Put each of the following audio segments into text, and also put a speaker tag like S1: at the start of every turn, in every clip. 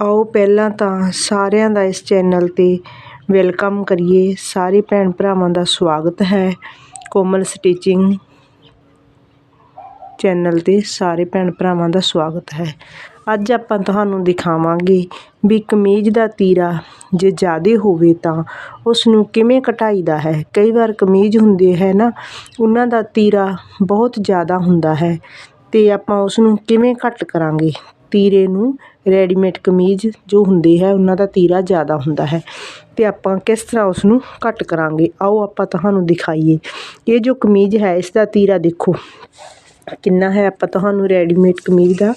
S1: ਆਓ ਪਹਿਲਾਂ ਤਾਂ ਸਾਰਿਆਂ ਦਾ ਇਸ ਚੈਨਲ 'ਤੇ ਵੈਲਕਮ ਕਰੀਏ। ਸਾਰੇ ਭੈਣ ਭਰਾਵਾਂ ਦਾ ਸਵਾਗਤ ਹੈ ਕੋਮਲ ਸਟਿਚਿੰਗ ਚੈਨਲ 'ਤੇ ਸਾਰੇ ਭੈਣ ਭਰਾਵਾਂ ਦਾ ਸਵਾਗਤ ਹੈ। ਅੱਜ ਆਪਾਂ ਤੁਹਾਨੂੰ ਦਿਖਾਵਾਂਗੇ ਵੀ ਕਮੀਜ਼ ਦਾ ਤੀਰਾ ਜੇ ਜ਼ਿਆਦਾ ਹੋਵੇ ਤਾਂ ਉਸ ਨੂੰ ਕਿਵੇਂ ਘਟਾਈਦਾ ਹੈ। ਕਈ ਵਾਰ ਕਮੀਜ਼ ਹੁੰਦੇ ਹੈ ਨਾ, ਉਹਨਾਂ ਦਾ ਤੀਰਾ ਬਹੁਤ ਜ਼ਿਆਦਾ ਹੁੰਦਾ ਹੈ ਅਤੇ ਆਪਾਂ ਉਸ ਨੂੰ ਕਿਵੇਂ ਘੱਟ ਕਰਾਂਗੇ? ਤੀਰੇ ਨੂੰ ਰੈਡੀਮੇਡ ਕਮੀਜ਼ ਜੋ ਹੁੰਦੀ ਹੈ, ਉਹਨਾਂ ਦਾ ਤੀਰਾ ਜ਼ਿਆਦਾ ਹੁੰਦਾ ਹੈ। ਅਤੇ ਆਪਾਂ ਕਿਸ ਤਰ੍ਹਾਂ ਉਸਨੂੰ ਘੱਟ ਕਰਾਂਗੇ? ਆਓ ਆਪਾਂ ਤੁਹਾਨੂੰ ਦਿਖਾਈਏ। ਇਹ ਜੋ ਕਮੀਜ਼ ਹੈ, ਇਸ ਦਾ ਤੀਰਾ ਦੇਖੋ। ਕਿੰਨਾ ਹੈ, ਆਪਾਂ ਤੁਹਾਨੂੰ ਰੈਡੀਮੇਡ ਕਮੀਜ਼ ਦਾ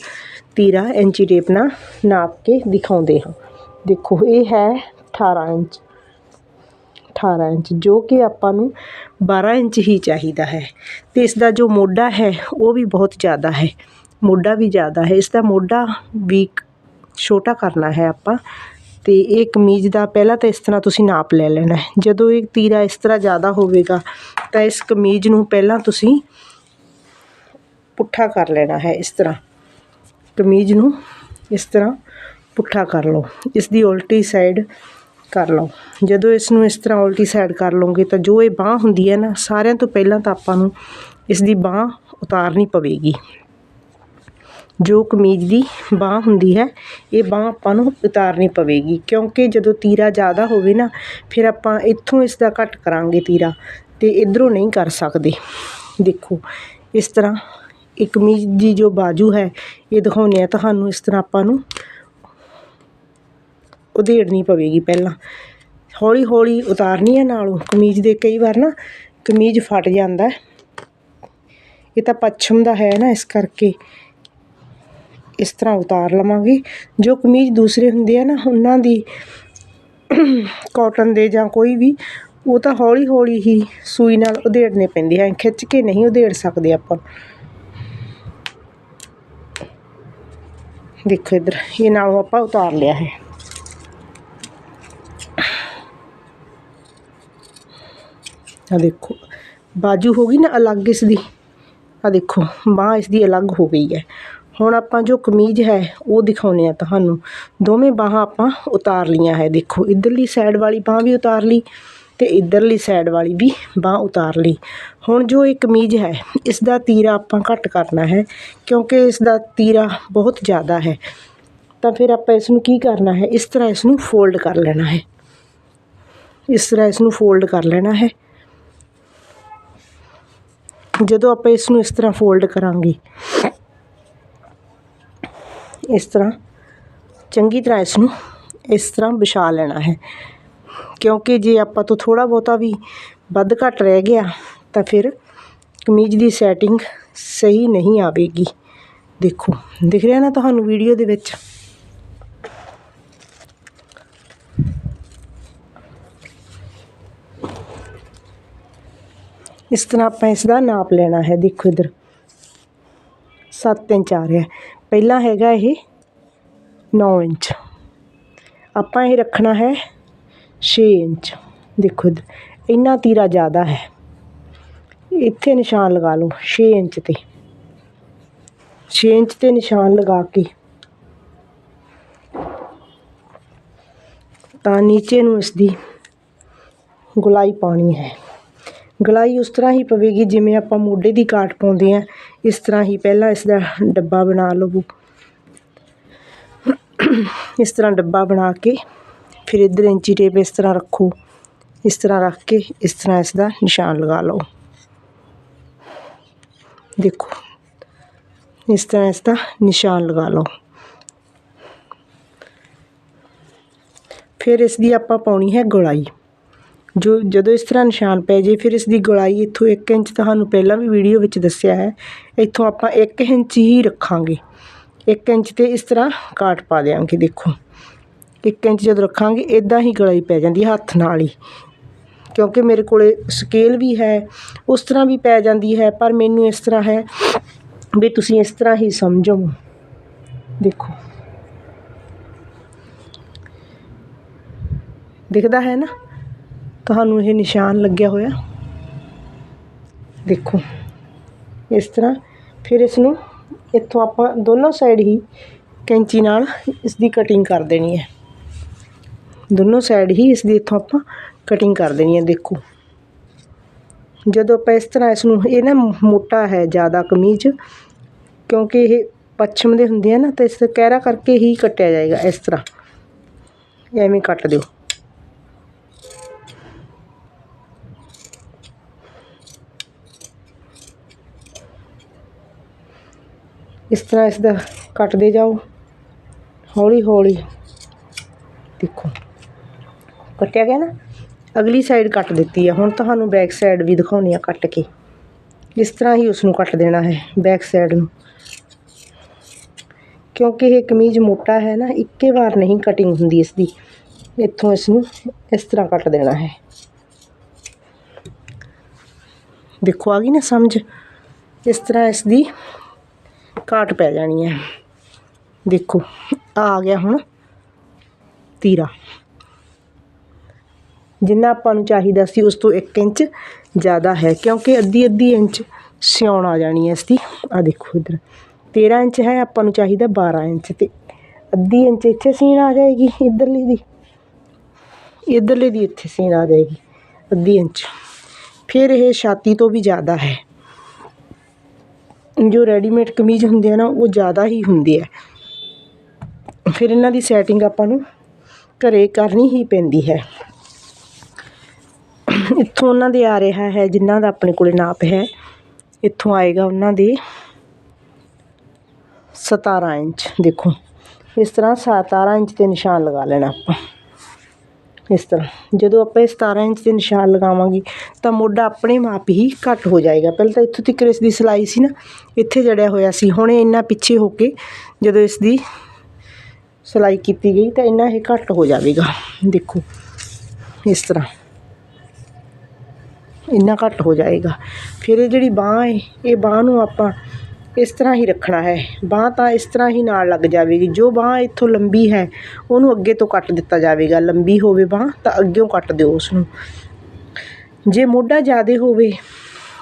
S1: ਤੀਰਾ, ਇੰਚੀ ਟੇਪ ਨਾਲ ਨਾਪ ਕੇ ਦਿਖਾਉਂਦੇ ਹਾਂ। ਦੇਖੋ, ਇਹ ਹੈ 18 ਇੰਚ। 18 ਇੰਚ, ਜੋ ਕਿ ਆਪਾਂ ਨੂੰ 12 ਇੰਚ ਹੀ ਚਾਹੀਦਾ ਹੈ। ਅਤੇ ਇਸ ਦਾ ਜੋ ਮੋਢਾ ਹੈ, ਉਹ ਵੀ ਬਹੁਤ ਜ਼ਿਆਦਾ ਹੈ। ਮੋਢਾ ਵੀ ਜ਼ਿਆਦਾ ਹੈ। ਇਸ ਦਾ ਮੋਢਾ ਵੀ ਛੋਟਾ ਕਰਨਾ ਹੈ ਆਪਾਂ। ਅਤੇ ਇਹ ਕਮੀਜ਼ ਦਾ ਪਹਿਲਾਂ ਤਾਂ ਇਸ ਤਰ੍ਹਾਂ ਤੁਸੀਂ ਨਾਪ ਲੈ ਲੈਣਾ ਜਦੋਂ ਇਹ ਤੀਰਾ ਇਸ ਤਰ੍ਹਾਂ ਜ਼ਿਆਦਾ ਹੋਵੇਗਾ, ਤਾਂ ਇਸ ਕਮੀਜ਼ ਨੂੰ ਪਹਿਲਾਂ ਤੁਸੀਂ ਪੁੱਠਾ ਕਰ ਲੈਣਾ ਹੈ ਇਸ ਤਰ੍ਹਾਂ। ਕਮੀਜ਼ ਨੂੰ ਇਸ ਤਰ੍ਹਾਂ ਪੁੱਠਾ ਕਰ ਲਓ। ਇਸ ਦੀ ਉਲਟੀ ਸਾਈਡ ਕਰ ਲਓ। ਜਦੋਂ ਇਸ ਨੂੰ ਇਸ ਤਰ੍ਹਾਂ ਉਲਟੀ ਸਾਈਡ ਕਰ ਲਓਗੇ, ਤਾਂ ਜੋ ਇਹ ਬਾਹ ਹੁੰਦੀ ਹੈ ਨਾ, ਸਾਰਿਆਂ ਤੋਂ ਪਹਿਲਾਂ ਤਾਂ ਆਪਾਂ ਨੂੰ ਇਸ ਦੀ ਬਾਹ ਉਤਾਰਨੀ ਪਵੇਗੀ। ਜੋ ਕਮੀਜ਼ ਦੀ ਬਾਂਹ ਹੁੰਦੀ ਹੈ, ਇਹ ਬਾਂਹ ਆਪਾਂ ਨੂੰ ਉਤਾਰਨੀ ਪਵੇਗੀ। ਕਿਉਂਕਿ ਜਦੋਂ ਤੀਰਾ ਜ਼ਿਆਦਾ ਹੋਵੇ ਨਾ, ਫਿਰ ਆਪਾਂ ਇੱਥੋਂ ਇਸ ਦਾ ਘੱਟ ਕਰਾਂਗੇ ਤੀਰਾ ਅਤੇ ਇੱਧਰੋਂ ਨਹੀਂ ਕਰ ਸਕਦੇ। ਦੇਖੋ, ਇਸ ਤਰ੍ਹਾਂ ਇਹ ਕਮੀਜ਼ ਦੀ ਜੋ ਬਾਜੂ ਹੈ, ਇਹ ਦਿਖਾਉਂਦੇ ਹਾਂ ਤੁਹਾਨੂੰ, ਇਸ ਤਰ੍ਹਾਂ ਆਪਾਂ ਨੂੰ ਉਧੇੜਨੀ ਪਵੇਗੀ ਪਹਿਲਾਂ। ਹੌਲੀ ਹੌਲੀ ਉਤਾਰਨੀ ਹੈ ਨਾਲੋਂ ਕਮੀਜ਼ ਦੇ ਕਈ ਵਾਰ ਨਾ ਕਮੀਜ਼ ਫਟ ਜਾਂਦਾ ਇਹ ਤਾਂ ਪੱਛਮ ਦਾ ਹੈ ਨਾ, ਇਸ ਕਰਕੇ ਇਸ ਤਰ੍ਹਾਂ ਉਤਾਰ ਲਵਾਂਗੇ। ਜੋ ਕਮੀਜ਼ ਦੂਸਰੇ ਹੁੰਦੇ ਆ ਨਾ, ਉਹਨਾਂ ਦੀ ਕਾਟਨ ਦੇ ਜਾਂ ਕੋਈ ਵੀ, ਉਹ ਤਾਂ ਹੌਲੀ ਹੌਲੀ ਹੀ ਸੂਈ ਨਾਲ ਉਧੇੜਨੇ ਪੈਂਦੇ ਆ। ਖਿੱਚ ਕੇ ਨਹੀਂ ਉਧੇੜ ਸਕਦੇ ਆਪਾਂ। ਦੇਖੋ ਇਧਰ, ਇਹ ਨਾਲੋਂ ਆਪਾਂ ਉਤਾਰ ਲਿਆ ਹੈ। ਆ ਦੇਖੋ, ਬਾਜੂ ਹੋ ਗਈ ਨਾ ਅਲੱਗ ਇਸ ਦੀ। ਆ ਦੇਖੋ, ਬਾਹ ਇਸ ਦੀ ਅਲੱਗ ਹੋ ਗਈ ਹੈ। ਹੁਣ ਆਪਾਂ ਜੋ ਕਮੀਜ਼ ਹੈ, ਉਹ ਦਿਖਾਉਂਦੇ ਆ ਤੁਹਾਨੂੰ। ਦੋਵੇਂ ਬਾਹਾਂ ਆਪਾਂ ਉਤਾਰ ਲੀਆਂ ਹੈ, ਦੇਖੋ। ਇਧਰਲੀ ਸਾਈਡ ਵਾਲੀ ਬਾਹ ਵੀ ਉਤਾਰ ਲਈ ਤੇ ਇਧਰਲੀ ਸਾਈਡ ਵਾਲੀ ਵੀ ਬਾਹ ਉਤਾਰ ਲਈ। ਹੁਣ ਜੋ ਇਹ ਕਮੀਜ਼ ਹੈ ਇਸ ਦਾ ਤੀਰਾ ਆਪਾਂ ਘੱਟ ਕਰਨਾ ਹੈ, ਕਿਉਂਕਿ ਇਸ ਦਾ ਤੀਰਾ ਬਹੁਤ ਜ਼ਿਆਦਾ ਹੈ। ਤਾਂ ਫਿਰ ਆਪਾਂ ਇਸ ਨੂੰ ਕੀ ਕਰਨਾ ਹੈ? ਇਸ ਤਰ੍ਹਾਂ ਇਸ ਨੂੰ ਫੋਲਡ ਕਰ ਲੈਣਾ ਹੈ। ਇਸ ਤਰ੍ਹਾਂ ਇਸ ਨੂੰ ਫੋਲਡ ਕਰ ਲੈਣਾ ਹੈ। ਜਦੋਂ ਆਪਾਂ ਇਸ ਨੂੰ ਇਸ ਤਰ੍ਹਾਂ ਫੋਲਡ ਕਰਾਂਗੇ ਇਸ ਤਰ੍ਹਾਂ, ਚੰਗੀ ਤਰ੍ਹਾਂ ਇਸ ਨੂੰ ਇਸ ਤਰ੍ਹਾਂ ਵਿਛਾ ਲੈਣਾ ਹੈ। ਕਿਉਂਕਿ ਜੇ ਆਪਾਂ ਤੋਂ ਥੋੜ੍ਹਾ ਬਹੁਤਾ ਵੀ ਵੱਧ ਘੱਟ ਰਹਿ ਗਿਆ, ਤਾਂ ਫਿਰ ਕਮੀਜ਼ ਦੀ ਸੈਟਿੰਗ ਸਹੀ ਨਹੀਂ ਆਵੇਗੀ। ਦੇਖੋ, ਦਿਖ ਰਿਹਾ ਨਾ ਤੁਹਾਨੂੰ ਵੀਡੀਓ ਦੇ ਵਿੱਚ? ਇਸ ਤਰ੍ਹਾਂ ਆਪਾਂ ਇਸ ਦਾ ਨਾਪ ਲੈਣਾ ਹੈ। ਦੇਖੋ ਇਧਰ 7 ਇੰਚ ਆ ਰਿਹਾ ਪਹਿਲਾਂ ਹੈਗਾ ਇਹ ਨੌ ਇੰਚ। ਆਪਾਂ ਇਹ ਰੱਖਣਾ ਹੈ 6 ਇੰਚ। ਦੇਖੋ ਇੰਨਾ ਤੀਰਾ ਜ਼ਿਆਦਾ ਹੈ। ਇੱਥੇ ਨਿਸ਼ਾਨ ਲਗਾ ਲਓ 6 ਇੰਚ ਤੇ। 6 ਇੰਚ ਤੇ ਨਿਸ਼ਾਨ ਲਗਾ ਕੇ। ਤਾਂ ਨੀਚੇ ਨੂੰ ਇਸ ਦੀ ਗੁਲਾਈ ਪਾਣੀ ਹੈ। ਗਲਾਈ ਉਸ ਤਰ੍ਹਾਂ ਹੀ ਪਵੇਗੀ ਜਿਵੇਂ ਆਪਾਂ ਮੋਢੇ ਦੀ ਕਾਟ ਪਾਉਂਦੇ ਆ ਇਸ ਤਰ੍ਹਾਂ ਹੀ ਪਹਿਲਾਂ ਇਸ ਦਾ ਡੱਬਾ ਬਣਾ ਲਵੋ। ਇਸ ਤਰ੍ਹਾਂ ਡੱਬਾ ਬਣਾ ਕੇ ਫਿਰ ਇੱਧਰ ਇੰਚੀ ਟੇਪ ਇਸ ਤਰ੍ਹਾਂ ਰੱਖੋ। ਇਸ ਤਰ੍ਹਾਂ ਰੱਖ ਕੇ ਇਸ ਤਰ੍ਹਾਂ ਇਸ ਦਾ ਨਿਸ਼ਾਨ ਲਗਾ ਲਓ। ਦੇਖੋ, ਇਸ ਤਰ੍ਹਾਂ ਇਸ ਦਾ ਨਿਸ਼ਾਨ ਲਗਾ ਲਓ। ਫਿਰ ਇਸ ਦੀ ਆਪਾਂ ਪਾਉਣੀ ਹੈ ਗੋਲਾਈ। ਜੋ ਜਦੋਂ ਇਸ ਤਰ੍ਹਾਂ ਨਿਸ਼ਾਨ ਪੈ ਜੇ, ਫਿਰ ਇਸ ਦੀ ਗੋਲਾਈ ਇੱਥੋਂ ਇੱਕ ਇੰਚ ਤੁਹਾਨੂੰ ਪਹਿਲਾਂ ਵੀ ਵੀਡੀਓ ਵਿੱਚ ਦੱਸਿਆ ਹੈ। ਇੱਥੋਂ ਆਪਾਂ ਇੱਕ ਇੰਚ ਹੀ ਰੱਖਾਂਗੇ। ਇੱਕ ਇੰਚ ਤੇ ਇਸ ਤਰ੍ਹਾਂ ਕਾਟ ਪਾ ਦੇਵਾਂਗੇ ਦੇਖੋ। ਇੱਕ ਇੰਚ ਜਦੋਂ ਰੱਖਾਂਗੇ ਇਦਾਂ ਹੀ ਗਲਾਈ ਪੈ ਜਾਂਦੀ ਹੱਥ ਨਾਲ ਹੀ। ਕਿਉਂਕਿ ਮੇਰੇ ਕੋਲੇ ਸਕੇਲ ਵੀ ਹੈ, ਉਸ ਤਰ੍ਹਾਂ ਵੀ ਪੈ ਜਾਂਦੀ ਹੈ, ਪਰ ਮੈਨੂੰ ਇਸ ਤਰ੍ਹਾਂ ਹੈ ਵੀ ਤੁਸੀਂ ਇਸ ਤਰ੍ਹਾਂ ਹੀ ਸਮਝੋ। ਦੇਖੋ। ਦਿਖਦਾ ਹੈ ਨਾ? ਤੁਹਾਨੂੰ ਇਹ ਨਿਸ਼ਾਨ ਲੱਗਿਆ ਹੋਇਆ। ਦੇਖੋ। ਇਸ ਤਰ੍ਹਾਂ ਫਿਰ ਇਸ ਨੂੰ ਇੱਥੋਂ ਆਪਾਂ ਦੋਨੋਂ ਸਾਈਡ ਹੀ ਕੈਂਚੀ ਨਾਲ ਇਸ ਦੀ ਕਟਿੰਗ ਕਰ ਦੇਣੀ ਹੈ। ਦੋਨੋਂ ਸਾਈਡ ਹੀ ਇਸ ਦੀ ਇੱਥੋਂ ਆਪਾਂ ਕਟਿੰਗ ਕਰ ਦੇਣੀ ਹੈ, ਦੇਖੋ। ਜਦੋਂ ਆਪਾਂ ਇਸ ਤਰ੍ਹਾਂ ਇਸ ਨੂੰ ਇਹ ਨਾ ਮੋਟਾ ਹੈ, ਜ਼ਿਆਦਾ ਕਮੀਜ਼, ਕਿਉਂਕਿ ਇਹ ਪੱਛਮ ਦੇ ਹੁੰਦੇ ਆ ਨਾ, ਤਾਂ ਇਸ ਦਾ ਕਹਿਰਾ ਕਰਕੇ ਹੀ ਕੱਟਿਆ ਜਾਏਗਾ ਇਸ ਤਰ੍ਹਾਂ। ਐਵੇਂ ਕੱਟ ਦਿਓ। ਇਸ ਤਰ੍ਹਾਂ ਇਸ ਦਾ ਕੱਟਦੇ ਜਾਓ। ਹੌਲੀ ਹੌਲੀ। ਦੇਖੋ। ਕੱਟਿਆ ਗਿਆ ਨਾ? ਅਗਲੀ ਸਾਈਡ ਕੱਟ ਦਿੱਤੀ ਆ। ਹੁਣ ਤੁਹਾਨੂੰ ਬੈਕ ਸਾਈਡ ਵੀ ਦਿਖਾਉਣੀ ਆ ਕੱਟ ਕੇ। ਇਸ ਤਰ੍ਹਾਂ ਹੀ ਉਸ ਨੂੰ ਕੱਟ ਦੇਣਾ ਹੈ ਬੈਕ ਸਾਈਡ ਨੂੰ। ਕਿਉਂਕਿ ਇਹ ਕਮੀਜ਼ ਮੋਟਾ ਹੈ ਨਾ, ਇੱਕੇ ਵਾਰ ਨਹੀਂ ਕਟਿੰਗ ਹੁੰਦੀ ਇਸ ਦੀ ਇੱਥੋਂ ਇਸ ਨੂੰ ਇਸ ਤਰ੍ਹਾਂ ਕੱਟ ਦੇਣਾ ਹੈ। ਦੇਖੋ, ਆ ਗਈ ਨਾ ਸਮਝ? ਇਸ ਤਰ੍ਹਾਂ ਇਸ ਦੀ ਘਾਟ ਪੈ ਜਾਣੀ ਹੈ। ਦੇਖੋ, ਆ ਗਿਆ ਹੁਣ ਤੀਰਾ। ਜਿੰਨਾ ਆਪਾਂ ਨੂੰ ਚਾਹੀਦਾ ਸੀ ਉਸ ਤੋਂ 1 ਇੰਚ ਜ਼ਿਆਦਾ ਹੈ, ਕਿਉਂਕਿ ਅੱਧੀ ਅੱਧੀ ਇੰਚ ਸਿਉਣ ਆ ਜਾਣੀ ਹੈ ਇਸ ਦੀ ਆ ਦੇਖੋ ਇਧਰ 13 ਇੰਚ ਹੈ, ਆਪਾਂ ਨੂੰ ਚਾਹੀਦਾ 12 ਇੰਚ ਤੇ। ਅੱਧੀ ਇੰਚ ਇੱਥੇ ਸੀਨ ਆ ਜਾਏਗੀ, ਇਧਰਲੀ ਦੀ। ਇਧਰਲੇ ਦੀ ਇੱਥੇ ਸੀਨ ਆ ਜਾਏਗੀ, ਅੱਧੀ ਇੰਚ। ਫਿਰ ਇਹ ਛਾਤੀ ਤੋਂ ਵੀ ਜ਼ਿਆਦਾ ਹੈ। ਜੋ ਰੈਡੀਮੇਡ ਕਮੀਜ਼ ਹੁੰਦੇ ਆ ਨਾ, ਉਹ ਜ਼ਿਆਦਾ ਹੀ ਹੁੰਦੇ ਆ। ਫਿਰ ਇਹਨਾਂ ਦੀ ਸੈਟਿੰਗ ਆਪਾਂ ਨੂੰ ਘਰੇ ਕਰਨੀ ਹੀ ਪੈਂਦੀ ਹੈ। ਇੱਥੋਂ ਉਹਨਾਂ ਦੇ ਆ ਰਿਹਾ ਹੈ, ਜਿਨ੍ਹਾਂ ਦਾ ਆਪਣੇ ਕੋਲੇ ਨਾਪ ਹੈ। ਇੱਥੋਂ ਆਏਗਾ ਉਹਨਾਂ ਦੇ 17 ਇੰਚ, ਦੇਖੋ। ਇਸ ਤਰ੍ਹਾਂ 17 ਇੰਚ ਤੇ ਨਿਸ਼ਾਨ ਲਗਾ ਲੈਣਾ ਆਪਾਂ। ਇਸ ਤਰ੍ਹਾਂ। ਜਦੋਂ ਆਪਾਂ ਇਹ 17 ਇੰਚ ਦੇ ਨਿਸ਼ਾਨ ਲਗਾਵਾਂਗੇ, ਤਾਂ ਮੋਢਾ ਆਪਣੇ ਮਾਪ ਹੀ ਘੱਟ ਹੋ ਜਾਏਗਾ। ਪਹਿਲਾਂ ਤਾਂ ਇੱਥੋਂ ਤੱਕ ਇਸ ਦੀ ਸਿਲਾਈ ਸੀ ਨਾ, ਇੱਥੇ ਜੜਿਆ ਹੋਇਆ ਸੀ। ਹੁਣ ਇਹ ਇੰਨਾ ਪਿੱਛੇ ਹੋ ਕੇ ਜਦੋਂ ਇਸ ਦੀ ਸਿਲਾਈ ਕੀਤੀ ਗਈ, ਤਾਂ ਇੰਨਾ ਇਹ ਘੱਟ ਹੋ ਜਾਵੇਗਾ। ਦੇਖੋ, ਇਸ ਤਰ੍ਹਾਂ। ਇੰਨਾ ਘੱਟ ਹੋ ਜਾਏਗਾ। ਫਿਰ ਇਹ ਜਿਹੜੀ ਬਾਹ ਹੈ, ਇਹ ਬਾਹ ਨੂੰ ਆਪਾਂ ਇਸ ਤਰ੍ਹਾਂ ਹੀ ਰੱਖਣਾ ਹੈ। ਬਾਂਹ ਤਾਂ ਇਸ ਤਰ੍ਹਾਂ ਹੀ ਨਾਲ ਲੱਗ ਜਾਵੇਗੀ। ਜੋ ਬਾਂਹ ਇੱਥੋਂ ਲੰਬੀ ਹੈ, ਉਹਨੂੰ ਅੱਗੇ ਤੋਂ ਕੱਟ ਦਿੱਤਾ ਜਾਵੇਗਾ। ਲੰਬੀ ਹੋਵੇ ਬਾਂਹ, ਤਾਂ ਅੱਗੇੋਂ ਕੱਟ ਦਿਓ ਉਸਨੂੰ। ਜੇ ਮੋਢਾ ਜ਼ਿਆਦਾ ਹੋਵੇ,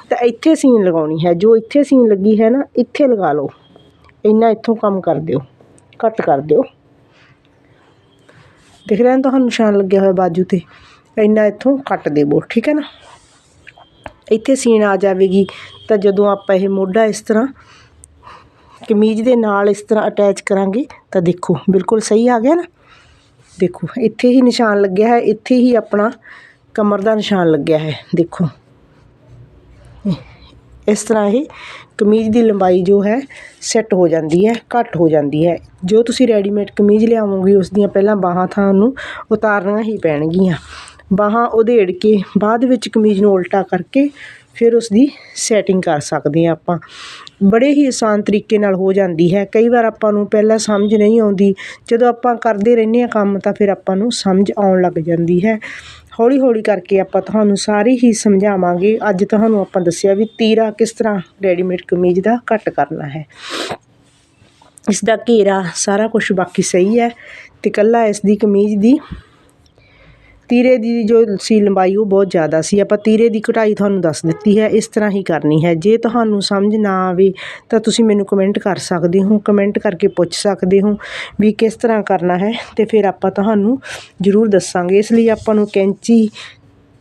S1: ਤਾਂ ਇੱਥੇ ਸੀਨ ਲਗਾਉਣੀ ਹੈ। ਜੋ ਇੱਥੇ ਸੀਨ ਲੱਗੀ ਹੈ ਨਾ, ਇੱਥੇ ਲਗਾ ਲਓ। ਇੰਨਾ ਇੱਥੋਂ ਕੰਮ ਕਰ ਦਿਓ। ਕੱਟ ਕਰ ਦਿਓ। ਦਿਖ ਰਿਹਾ ਤੁਹਾਨੂੰ ਨਿਸ਼ਾਨ ਲੱਗਿਆ ਹੋਇਆ ਬਾਜੂ ਤੇ। ਇੰਨਾ ਇੱਥੋਂ ਕੱਟ ਦੇਵੋ, ਠੀਕ ਹੈ ਨਾ? ਇੱਥੇ ਸੀਨ ਆ ਜਾਵੇਗੀ, ਤਾਂ ਜਦੋਂ ਆਪਾਂ ਇਹ ਮੋਢਾ ਇਸ ਤਰ੍ਹਾਂ ਕਮੀਜ਼ ਦੇ ਨਾਲ ਇਸ ਤਰ੍ਹਾਂ ਅਟੈਚ ਕਰਾਂਗੇ ਤਾਂ ਦੇਖੋ, ਬਿਲਕੁਲ ਸਹੀ ਆ ਗਿਆ ਨਾ। ਦੇਖੋ, ਇੱਥੇ ਹੀ ਨਿਸ਼ਾਨ ਲੱਗਿਆ ਹੈ, ਇੱਥੇ ਹੀ ਆਪਣਾ ਕਮਰ ਦਾ ਨਿਸ਼ਾਨ ਲੱਗਿਆ ਹੈ, ਦੇਖੋ। ਇਸ ਤਰ੍ਹਾਂ ਇਹ ਕਮੀਜ਼ ਦੀ ਲੰਬਾਈ ਜੋ ਹੈ ਸੈੱਟ ਹੋ ਜਾਂਦੀ ਹੈ, ਘੱਟ ਹੋ ਜਾਂਦੀ ਹੈ। ਜੋ ਤੁਸੀਂ ਰੈਡੀਮੇਡ ਕਮੀਜ਼ ਲਿਆਵੋਗੇ, ਉਸ ਦੀਆਂ ਪਹਿਲਾਂ ਬਾਹਾਂ ਤੁਹਾਨੂੰ ਉਤਾਰਨੀਆਂ ਹੀ ਪੈਣਗੀਆਂ। ਬਾਹਾਂ ਉਧੇੜ ਕੇ ਬਾਅਦ ਵਿੱਚ ਕਮੀਜ਼ ਨੂੰ ਉਲਟਾ ਕਰਕੇ ਫਿਰ ਉਸ ਦੀ ਸੈਟਿੰਗ ਕਰ ਸਕਦੇ ਹਾਂ ਆਪਾਂ। ਬੜੇ ਹੀ ਆਸਾਨ ਤਰੀਕੇ ਨਾਲ ਹੋ ਜਾਂਦੀ ਹੈ। ਕਈ ਵਾਰ ਆਪਾਂ ਨੂੰ ਪਹਿਲਾਂ ਸਮਝ ਨਹੀਂ ਆਉਂਦੀ। ਜਦੋਂ ਆਪਾਂ ਕਰਦੇ ਰਹਿੰਦੇ ਹਾਂ ਕੰਮ, ਤਾਂ ਫਿਰ ਆਪਾਂ ਨੂੰ ਸਮਝ ਆਉਣ ਲੱਗ ਜਾਂਦੀ ਹੈ। ਹੌਲੀ ਹੌਲੀ ਕਰਕੇ ਆਪਾਂ ਤੁਹਾਨੂੰ ਸਾਰੀ ਹੀ ਸਮਝਾਵਾਂਗੇ। ਅੱਜ ਤੁਹਾਨੂੰ ਆਪਾਂ ਦੱਸਿਆ ਵੀ ਤੀਰਾ ਕਿਸ ਤਰ੍ਹਾਂ ਰੈਡੀਮੇਡ ਕਮੀਜ਼ ਦਾ ਕੱਟ ਕਰਨਾ ਹੈ। ਇਸ ਦਾ ਘੇਰਾ ਸਾਰਾ ਕੁਝ ਬਾਕੀ ਸਹੀ ਹੈ ਤੇ ਕੱਲਾ ਇਸ ਦੀ ਕਮੀਜ਼ ਦੀ ਤੀਰੇ ਦੀ ਜੋ ਸੀ ਲੰਬਾਈ ਉਹ ਬਹੁਤ ਜ਼ਿਆਦਾ ਸੀ। ਆਪਾਂ ਤੀਰੇ ਦੀ ਕਟਾਈ ਤੁਹਾਨੂੰ ਦੱਸ ਦਿੱਤੀ ਹੈ, ਇਸ ਤਰ੍ਹਾਂ ਹੀ ਕਰਨੀ ਹੈ। ਜੇ ਤੁਹਾਨੂੰ ਸਮਝ ਨਾ ਆਵੇ ਤਾਂ ਤੁਸੀਂ ਮੈਨੂੰ ਕਮੈਂਟ ਕਰ ਸਕਦੇ ਹੋ ਕਮੈਂਟ ਕਰਕੇ ਪੁੱਛ ਸਕਦੇ ਹੋ ਵੀ ਕਿਸ ਤਰ੍ਹਾਂ ਕਰਨਾ ਹੈ ਤੇ ਫਿਰ ਆਪਾਂ ਤੁਹਾਨੂੰ ਜ਼ਰੂਰ ਦੱਸਾਂਗੇ। ਇਸ ਲਈ ਆਪਾਂ ਨੂੰ ਕੈਂਚੀ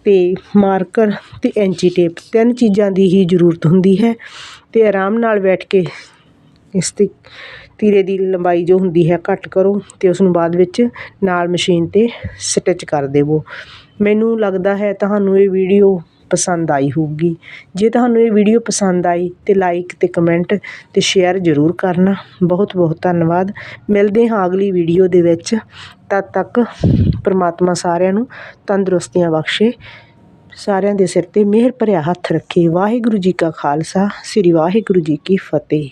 S1: ਤੇ ਮਾਰਕਰ ਤੇ ਐਂਚੀ ਟੇਪ ਤਿੰਨ ਚੀਜ਼ਾਂ ਦੀ ਹੀ ਜ਼ਰੂਰਤ ਹੁੰਦੀ ਹੈ ਤੇ ਆਰਾਮ ਨਾਲ ਬੈਠ ਕੇ ਇਸ ਤੇ ਤੀਰੇ ਦੀ ਲੰਬਾਈ ਜੋ ਹੁੰਦੀ ਹੈ ਘੱਟ ਕਰੋ ਅਤੇ ਉਸਨੂੰ ਬਾਅਦ ਵਿੱਚ ਨਾਲ ਮਸ਼ੀਨ ਤੇ ਸਟਿਚ ਕਰ ਦੇਵੋ। ਮੈਨੂੰ ਲੱਗਦਾ ਹੈ ਤੁਹਾਨੂੰ ਇਹ ਵੀਡੀਓ ਪਸੰਦ ਆਈ ਹੋਊਗੀ। ਜੇ ਤੁਹਾਨੂੰ ਇਹ ਵੀਡੀਓ ਪਸੰਦ ਆਈ ਤਾਂ ਲਾਈਕ ਅਤੇ ਕਮੈਂਟ ਅਤੇ ਸ਼ੇਅਰ ਜ਼ਰੂਰ ਕਰਨਾ। ਬਹੁਤ ਬਹੁਤ ਧੰਨਵਾਦ। ਮਿਲਦੇ ਹਾਂ ਅਗਲੀ ਵੀਡੀਓ ਦੇ ਵਿੱਚ। ਤਦ ਤੱਕ ਪਰਮਾਤਮਾ ਸਾਰਿਆਂ ਨੂੰ ਤੰਦਰੁਸਤੀਆਂ ਬਖਸ਼ੇ। ਸਾਰਿਆਂ ਦੇ ਸਿਰ ਤੇ ਮਿਹਰ ਭਰਿਆ ਹੱਥ ਰੱਖੇ। ਵਾਹਿਗੁਰੂ ਜੀ ਕਾ ਖਾਲਸਾ। ਸ੍ਰੀ ਵਾਹਿਗੁਰੂ ਜੀ ਕੀ ਫਤਿਹ।